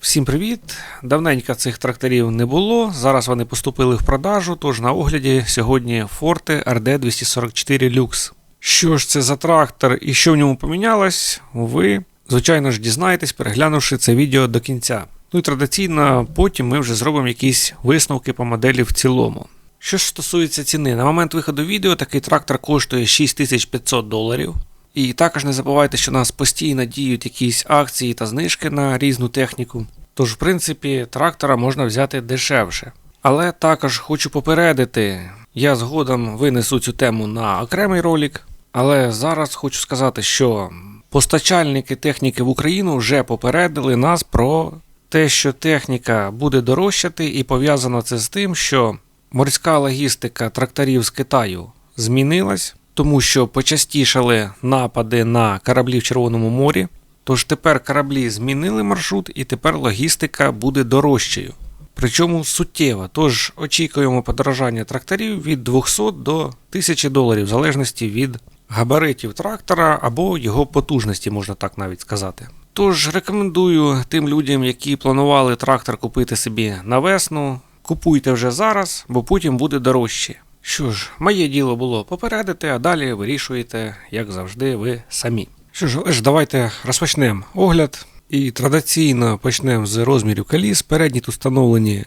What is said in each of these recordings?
Всім привіт! Давненько цих тракторів не було. Зараз вони поступили в продажу, тож на огляді сьогодні Forte RD 244 Lux. Що ж це за трактор і що в ньому помінялось, ви, звичайно ж, дізнаєтесь, переглянувши це відео до кінця. Ну і традиційно потім ми вже зробимо якісь висновки по моделі в цілому. Що ж стосується ціни, на момент виходу відео такий трактор коштує 6500 доларів. І також не забувайте, що нас постійно діють якісь акції та знижки на різну техніку. Тож, в принципі, трактора можна взяти дешевше. Але також хочу попередити, я згодом винесу цю тему на окремий ролик. Але зараз хочу сказати, що постачальники техніки в Україну вже попередили нас про те, що техніка буде дорожчати, і пов'язано це з тим, що морська логістика тракторів з Китаю змінилась, тому що почастішали напади на кораблі в Червоному морі. Тож тепер кораблі змінили маршрут і тепер логістика буде дорожчою. Причому суттєво. Тож очікуємо подорожання тракторів від 200 до 1000 доларів, в залежності від габаритів трактора або його потужності, можна так навіть сказати. Тож рекомендую тим людям, які планували трактор купити собі на весну, купуйте вже зараз, бо потім буде дорожче. Що ж, моє діло було попередити, а далі вирішуєте, як завжди, ви самі. Що ж, ж давайте розпочнемо огляд. І традиційно почнемо з розмірів коліс. Передні тут встановлені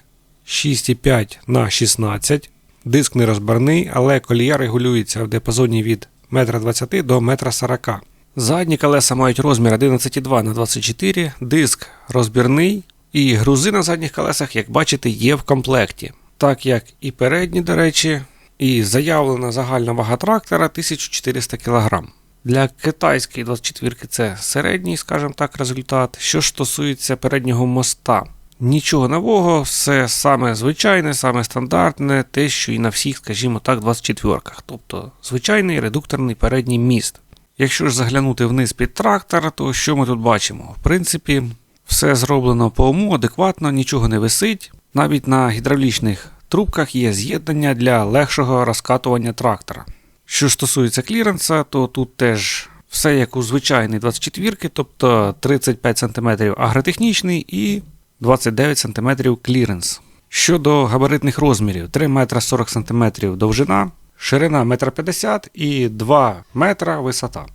6,5 на 16. Диск не розбарний, але колія регулюється в диапазоні від 1,20 м до 1,40 м. Задні колеса мають розмір 11,2 на 24 диск розбірний, і грузи на задніх колесах, як бачите, є в комплекті. Так як і передні, до речі, і заявлена загальна вага трактора 1400 кг. Для китайської 24 це середній, скажімо так, результат. Що ж стосується переднього моста, нічого нового, все саме звичайне, саме стандартне, те, що і на всіх, скажімо так, 24-ках. Тобто звичайний редукторний передній міст. Якщо ж заглянути вниз під трактор, то що ми тут бачимо? В принципі, все зроблено по уму, адекватно, нічого не висить. Навіть на гідравлічних трубках є з'єднання для легшого розкатування трактора. Що стосується кліренса, то тут теж все як у звичайній 24 тобто 35 см агротехнічний і 29 см кліренс. Щодо габаритних розмірів, 3 метра 40 см довжина, ширина 1,50 м і 2 метра висота.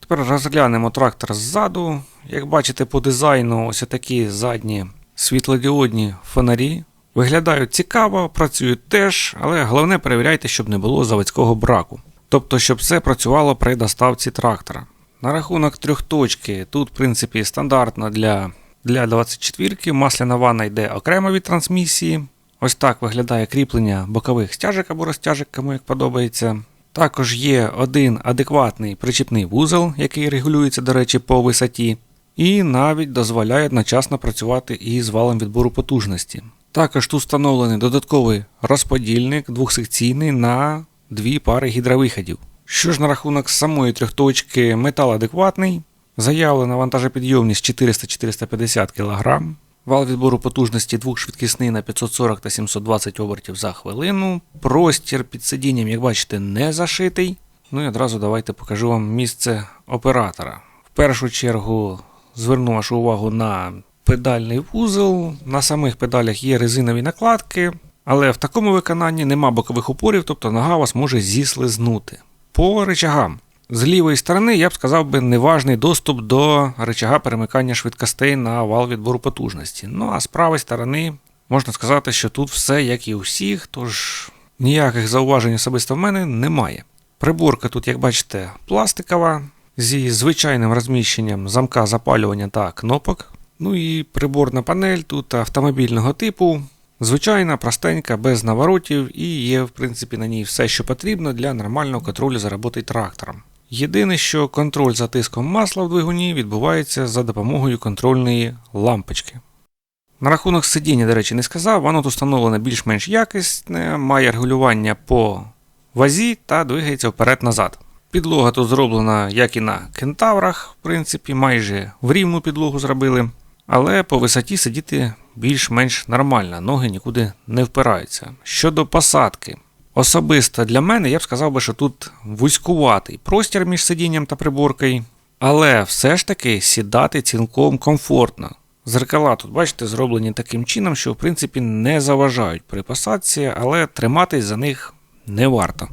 Тепер розглянемо трактор ззаду. Як бачите, по дизайну ось такі задні світлодіодні фонарі. Виглядають цікаво, працюють теж, але головне перевіряйте, щоб не було заводського браку. Тобто, щоб все працювало при доставці трактора. На рахунок трьохточки, тут, в принципі, стандартно для для 24-ки, масляна ванна йде окремо від трансмісії. Ось так виглядає кріплення бокових стяжок або розтяжок, кому як подобається. Також є один адекватний причіпний вузол, який регулюється, до речі, по висоті, і навіть дозволяє одночасно працювати із валом відбору потужності. Також тут встановлений додатковий розподільник двохсекційний на дві пари гідровиходів. Що ж на рахунок самої трьохточки, метал адекватний, заявлена вантажопідйомність 400-450 кг, вал відбору потужності двохшвидкісний на 540 та 720 обертів за хвилину. Простір під сидінням, як бачите, не зашитий. Ну і одразу давайте покажу вам місце оператора. В першу чергу зверну вашу увагу на педальний вузол. На самих педалях є резинові накладки, але в такому виконанні нема бокових опорів, тобто нога вас може зіслизнути. По речагам. З лівої сторони, я б сказав би, неважний доступ до речага перемикання швидкостей на вал відбору потужності. Ну а з правої сторони можна сказати, що тут все як і у всіх, тож ніяких зауважень особисто в мене немає. Приборка тут, як бачите, пластикова, зі звичайним розміщенням замка запалювання та кнопок. Ну і приборна панель тут автомобільного типу. Звичайна, простенька, без наворотів, і є, в принципі, на ній все, що потрібно для нормального контролю за роботою трактором. Єдине, що контроль за тиском масла в двигуні відбувається за допомогою контрольної лампочки. На рахунок сидіння, до речі, не сказав, воно тут встановлене більш-менш якісне, має регулювання по вазі та двигається вперед-назад. Підлога тут зроблена, як і на кентаврах, в принципі, майже в рівну підлогу зробили. Але по висоті сидіти більш-менш нормально, ноги нікуди не впираються. Щодо посадки, особисто для мене я б сказав би, що тут вузькуватий простір між сидінням та приборкою, але все ж таки сідати цілком комфортно. Зеркала тут, бачите, зроблені таким чином, що в принципі не заважають при посадці, але триматись за них не варто.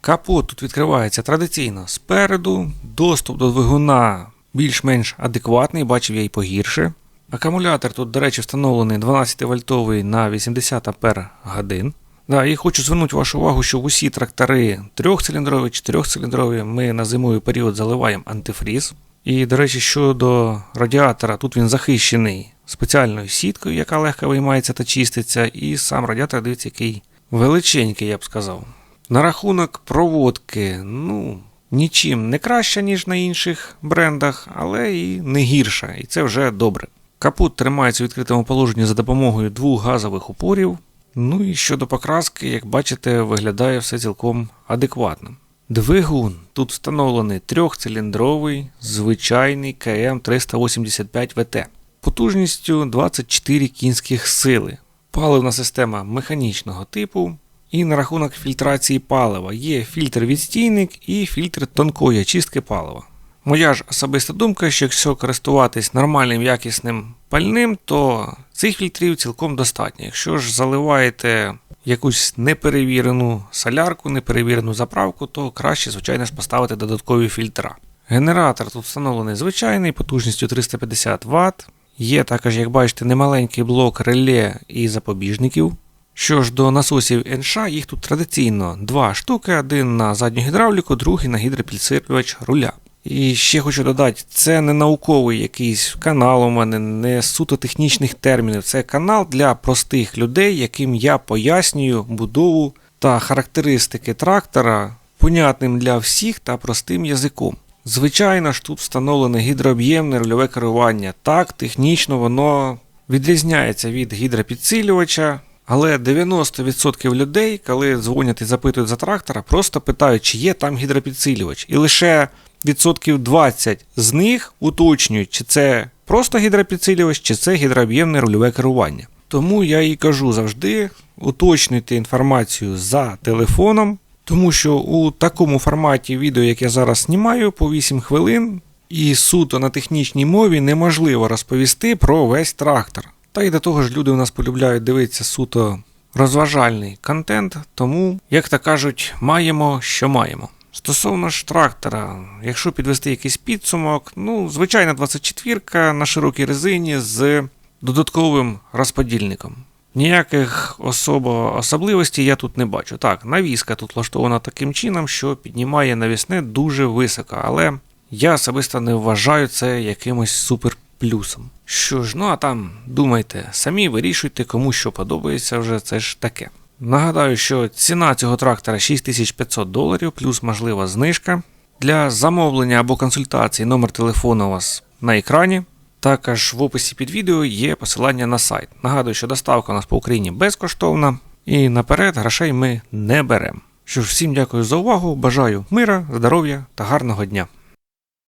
Капот тут відкривається традиційно спереду, доступ до двигуна більш-менш адекватний, бачив я й погірше. Акумулятор тут, до речі, встановлений 12 вольтовий на 80 ампер годин. Да, і хочу звернути вашу увагу, що усі трактори трьохциліндрові, чотирьохциліндрові ми на зимовий період заливаємо антифріз. І, до речі, щодо радіатора, тут він захищений спеціальною сіткою, яка легко виймається та чиститься, і сам радіатор, дивіться, який величенький, я б сказав. На рахунок проводки, ну, нічим не краща, ніж на інших брендах, але і не гірша, і це вже добре. Капут тримається у відкритому положенні за допомогою двох газових упорів. Ну і щодо покраски, як бачите, виглядає все цілком адекватно. Двигун тут встановлений трьохциліндровий, звичайний КМ 385 ВТ потужністю 24 кінських сили. Паливна система механічного типу. І на рахунок фільтрації палива є фільтр-відстійник і фільтр тонкої очистки палива. Моя ж особиста думка, що якщо користуватись нормальним якісним пальним, то цих фільтрів цілком достатньо. Якщо ж заливаєте якусь неперевірену солярку, неперевірену заправку, то краще, звичайно ж, поставити додаткові фільтра. Генератор тут встановлений звичайний, потужністю 350 Вт. Є також, як бачите, немаленький блок реле і запобіжників. Що ж до насосів НШ, їх тут традиційно два штуки: один на задню гідравліку, другий на гідропідсилювач руля. І ще хочу додати, це не науковий якийсь канал у мене, не суто технічних термінів. Це канал для простих людей, яким я пояснюю будову та характеристики трактора, понятним для всіх та простим язиком. Звичайно ж, тут встановлене гідрооб'ємне рульове керування. Так, технічно воно відрізняється від гідропідсилювача. Але 90% людей, коли дзвонять і запитують за трактора, просто питають, чи є там гідропідсилювач. І лише відсотків 20 з них уточнюють, чи це просто гідропідсилювач, чи це гідрооб'ємне рульове керування. Тому я і кажу завжди уточнюйте інформацію за телефоном, тому що у такому форматі відео, як я зараз знімаю, по 8 хвилин, і суто на технічній мові неможливо розповісти про весь трактор. Та й до того ж, люди у нас полюбляють дивитися суто розважальний контент, тому, як то кажуть, маємо, що маємо. Стосовно ж трактора, якщо підвести якийсь підсумок, ну, звичайна 24 на широкій резині з додатковим розподільником. Ніяких особо особливостей я тут не бачу. Так, навіска тут влаштована таким чином, що піднімає навісне дуже високо, але я особисто не вважаю це якимось супер плюсом. Що ж, ну а там думайте, самі вирішуйте, кому що подобається вже це ж таке. Нагадаю, що ціна цього трактора 6500 доларів, плюс можлива знижка. Для замовлення або консультації номер телефону у вас на екрані. Також в описі під відео є посилання на сайт. Нагадую, що доставка у нас по Україні безкоштовна, і наперед грошей ми не беремо. Що ж, всім дякую за увагу, бажаю мира, здоров'я та гарного дня.